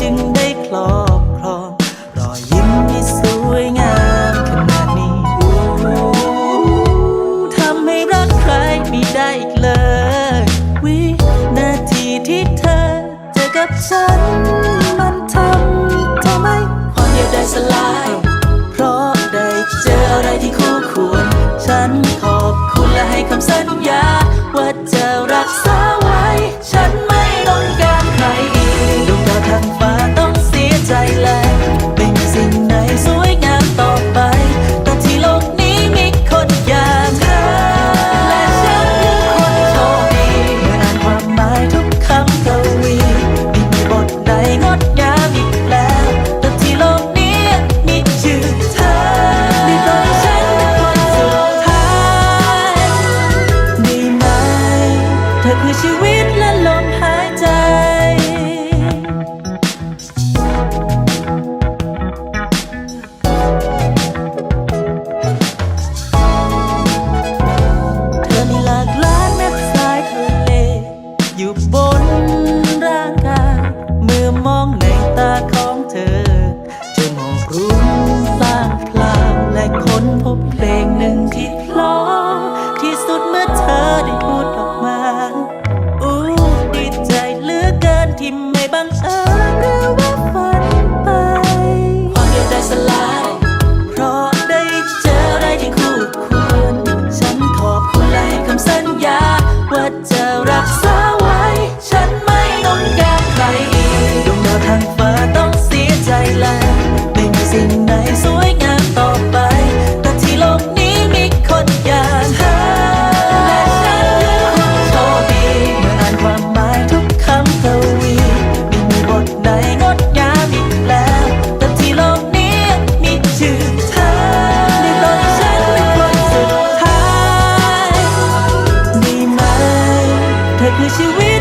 จึงได้ครอบครองรอยยิ้มที่สวยงามขนาดนี้ทำให้รักใครไม่ได้อีกเลย วินาทีที่เธอเจอกับฉัน อยู่บนร่างกายเมื่อมองในตาของเธอจนหกรุ้งสร้างพลางและค้นพบเพลงหนึ่งที่เพลอที่สุดเมื่อเธอได้พูดออกมาอู้ดีใจเหลือเกินที่ไม่บังเอิญหรือว่าฝันไปความเดียวใจสลายเพราะได้เจอได้ที่คู่ควรฉันขอบคุณหลายคำสัญญาว่าจะรักษา 可惜为